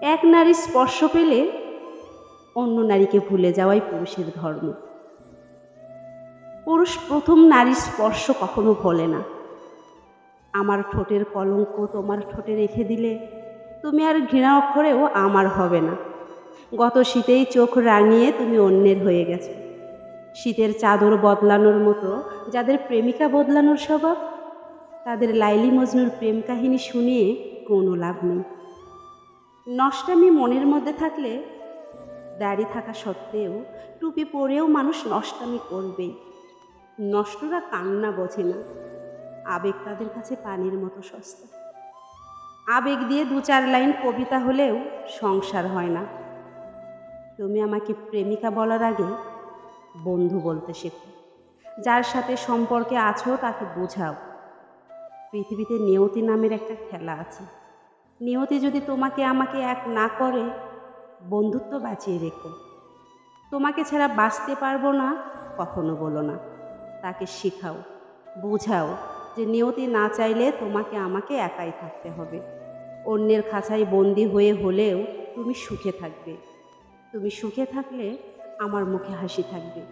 এক নারীর স্পর্শ পেলে অন্য নারীকে ভুলে যাওয়াই পুরুষের ধর্ম। পুরুষ প্রথম নারীর স্পর্শ কখনো ভোলে না। আমার ঠোঁটের কলঙ্ক তোমার ঠোঁটে রেখে দিলে তুমি আর ঘৃণা অক্ষরেও আমার হবে না। গত শীতেই চোখ রাঙিয়ে তুমি অন্যের হয়ে গেছো। শীতের চাদর বদলানোর মতো যাদের প্রেমিকা বদলানোর স্বভাব, তাদের লাইলি মজনুর প্রেম কাহিনী শুনিয়ে কোনো লাভ নেই। নষ্টামি মনের মধ্যে থাকলে দাড়ি থাকা সত্ত্বেও টুপি পরেও মানুষ নষ্টামি করবেই। নষ্টরা কান্না বোঝে না। আবেগ তাদের কাছে পানির মতো সস্তা। আবেগ দিয়ে দু চার লাইন কবিতা হলেও সংসার হয় না। তুমি আমাকে প্রেমিকা বলার আগে বন্ধু বলতে শেখো। যার সাথে সম্পর্কে আছো তাকে বোঝাও। পৃথিবীতে নেওতি নামের একটা খেলা আছে। নিয়তি যদি তোমাকে আমাকে এক না করে, বন্ধুত্ব বাঁচিয়ে রেখো। তোমাকে ছাড়া বাঁচতে পারব না, কখনো বলো না। তাকে শেখাও, বোঝাও যে নিয়তি না চাইলে তোমাকে আমাকে একাই থাকতে হবে। অন্যের খাঁচায় বন্দি হয়ে হলেও তুমি সুখে থাকবে। তুমি সুখে থাকলে আমার মুখে হাসি থাকবে,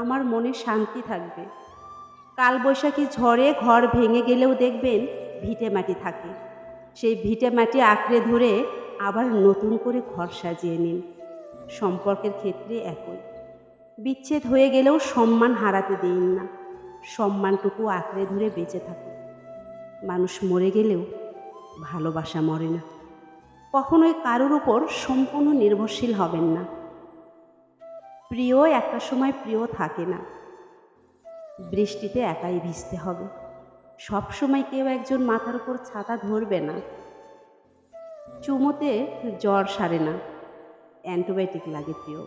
আমার মনে শান্তি থাকবে। কালবৈশাখী ঝড়ে ঘর ভেঙে গেলেও দেখবেন ভিটে মাটি থাকে। সেই ভিটে মাটি আঁকড়ে ধরে আবার নতুন করে ঘর সাজিয়ে নিন। সম্পর্কের ক্ষেত্রে একই। বিচ্ছেদ হয়ে গেলেও সম্মান হারাতে দিন না। সম্মানটুকু আঁকড়ে ধরে বেঁচে থাকুন। মানুষ মরে গেলেও ভালোবাসা মরে না। কখনোই কারোর উপর সম্পূর্ণ নির্ভরশীল হবেন না। প্রিয় একটা সময় প্রিয় থাকে না। বৃষ্টিতে একাই ভিজতে হবে। সবসময় কেউ একজন মাথার উপর ছাতা ধরবে না। চুমোতে জ্বর সারে না। অ্যান্টিবায়োটিক লাগে প্রিয়।